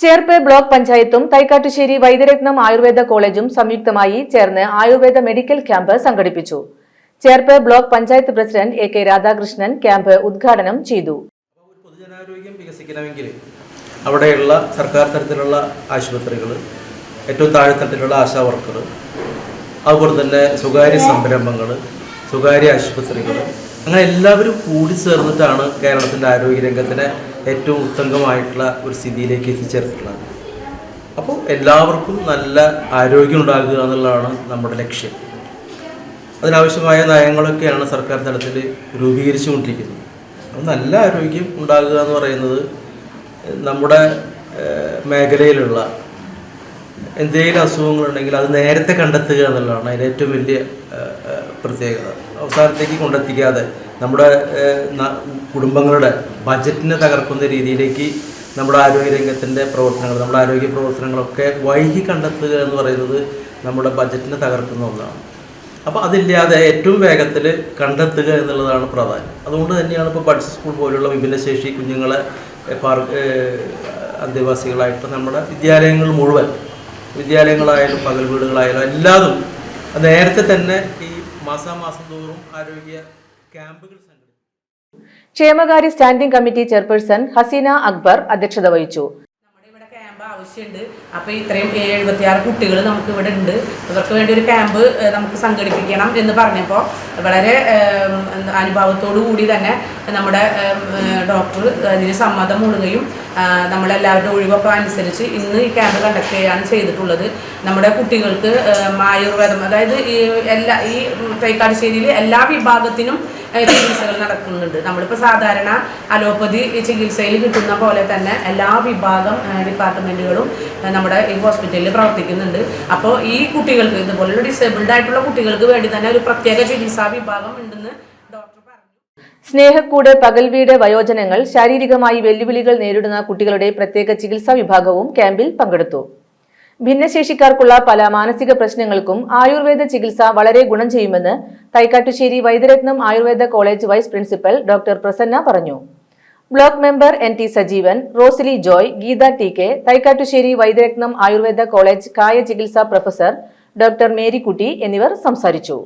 Cherpu block പഞ്ചായത്തും തൈക്കാട്ടുശ്ശേരി വൈദ്യരത്നം ആയുർവേദ കോളേജും സംയുക്തമായി ചേർന്ന് ആയുർവേദ മെഡിക്കൽ ക്യാമ്പ് സംഘടിപ്പിച്ചു. Cherpu block panchayat president A K Radhakrishnan camp ഉദ്ഘാടനം ചെയ്തു. പൊതുജനാരോഗ്യം വികസിക്കണമെങ്കിൽ അവിടെയുള്ള സർക്കാർ തരത്തിലുള്ള ആശുപത്രികൾ ഏറ്റവും താഴെത്തട്ടിലുള്ള ആശാ വർക്കർ അതുപോലെ തന്നെ സ്വകാര്യ സംരംഭങ്ങൾ സ്വകാര്യ ആശുപത്രികൾ അങ്ങനെ എല്ലാവരും കൂടി ചേർന്നിട്ടാണ് കേരളത്തിന്റെ ആരോഗ്യരംഗത്തിനെ ഏറ്റവും ഉത്തംഗമായിട്ടുള്ള ഒരു സ്ഥിതിയിലേക്ക് എത്തിച്ചേർത്തിട്ടുള്ളത്. അപ്പോൾ എല്ലാവർക്കും നല്ല ആരോഗ്യം ഉണ്ടാകുക എന്നുള്ളതാണ് നമ്മുടെ ലക്ഷ്യം. അതിനാവശ്യമായ നയങ്ങളൊക്കെയാണ് സർക്കാർ തലത്തിൽ രൂപീകരിച്ചുകൊണ്ടിരിക്കുന്നത്. അപ്പം നല്ല ആരോഗ്യം ഉണ്ടാകുക എന്ന് പറയുന്നത് നമ്മുടെ മേഖലയിലുള്ള എന്തെങ്കിലും അസുഖങ്ങളുണ്ടെങ്കിൽ അത് നേരത്തെ കണ്ടെത്തുക എന്നുള്ളതാണ്. അതിന്റെ ഏറ്റവും വലിയ പ്രത്യേകത. അവസാനത്തേക്ക് കൊണ്ടെത്തിക്കാതെ നമ്മുടെ കുടുംബങ്ങളുടെ ബജറ്റിനെ തകർക്കുന്ന രീതിയിലേക്ക് നമ്മുടെ ആരോഗ്യ ആരോഗ്യരംഗത്തിന്റെ പ്രവർത്തനങ്ങൾ നമ്മുടെ ആരോഗ്യ പ്രവർത്തനങ്ങളൊക്കെ വൈകി കണ്ടെത്തുക എന്ന് പറയുന്നത് നമ്മുടെ ബജറ്റിനെ തകർക്കുന്ന ഒന്നാണ്. അപ്പോൾ അതില്ലാതെ ഏറ്റവും വേഗത്തിൽ കണ്ടെത്തുക എന്നുള്ളതാണ് പ്രധാനം അതുകൊണ്ട് തന്നെയാണ് ഇപ്പോൾ ബഡ്സ് സ്കൂൾ പോലുള്ള വിഭിന്നശേഷി കുഞ്ഞുങ്ങളെ പാർക്ക് ഏഹ്, അന്തേവാസികളായിട്ട് നമ്മുടെ വിദ്യാലയങ്ങൾ മുഴുവൻ വിദ്യാലയങ്ങളായാലും പകൽ വീടുകളായാലും എല്ലാതും നേരത്തെ തന്നെ ഈ മാസാമാസം തോറും ആരോഗ്യ ക്യാമ്പുകൾ ക്ഷേമകാര്യ standing committee chairperson Haseena Akbar അധ്യക്ഷത വഹിച്ചു. ആവശ്യമുണ്ട്. അപ്പോൾ ഇത്രയും എഴുപത്തിയാറ് കുട്ടികൾ നമുക്ക് ഇവിടെ ഉണ്ട്. ഇവർക്ക് വേണ്ടി ഒരു ക്യാമ്പ് നമുക്ക് സംഘടിപ്പിക്കണം എന്ന് പറഞ്ഞപ്പോൾ വളരെ അനുഭവത്തോടു കൂടി തന്നെ നമ്മുടെ ഡോക്ടർ അതിന് സമ്മതം മൂടുകയും നമ്മളെല്ലാവരുടെ ഒഴിവൊക്കെ അനുസരിച്ച് ഇന്ന് ഈ ക്യാമ്പ് കണ്ടക്ട് ചെയ്യുകയാണ് ചെയ്തിട്ടുള്ളത്. നമ്മുടെ കുട്ടികൾക്ക് ആയുർവേദം അതായത് ഈ എല്ലാ ഈ തൈക്കാടുശ്ശേരിയിൽ എല്ലാ വിഭാഗത്തിനും ചികിത്സകൾ നടക്കുന്നുണ്ട്. നമ്മളിപ്പോൾ സാധാരണ അലോപ്പതി ചികിത്സയിൽ കിട്ടുന്ന പോലെ തന്നെ എല്ലാ വിഭാഗം ഡിപ്പാർട്ട്മെന്റുകളും നമ്മുടെ ഈ ഹോസ്പിറ്റലിൽ പ്രവർത്തിക്കുന്നുണ്ട്. അപ്പോൾ ഈ കുട്ടികൾക്ക് ഇതുപോലുള്ള ഡിസേബിൾഡ് ആയിട്ടുള്ള കുട്ടികൾക്ക് വേണ്ടി തന്നെ ഒരു പ്രത്യേക ചികിത്സാ വിഭാഗം ഉണ്ടെന്ന് സ്നേഹക്കൂട് പകൽവീട് വയോജനങ്ങൾ ശാരീരികമായി വെല്ലുവിളികൾ നേരിടുന്ന കുട്ടികളുടെ പ്രത്യേക ചികിത്സാ വിഭാഗവും ക്യാമ്പിൽ പങ്കെടുത്തു. ഭിന്നശേഷിക്കാർക്കുള്ള പല മാനസിക പ്രശ്നങ്ങൾക്കും ആയുർവേദ ചികിത്സ വളരെ ഗുണം ചെയ്യുമെന്ന് Thaikkattussery Vaidyaratnam Ayurveda college vice principal doctor Prasanna പറഞ്ഞു. Block member N T Sajeevan Rosily Joy Geetha T K Thaikkattussery Vaidyaratnam Ayurveda college കായ ചികിത്സാ പ്രൊഫസർ ഡോക്ടർ മേരിക്കുട്ടി എന്നിവർ സംസാരിച്ചു.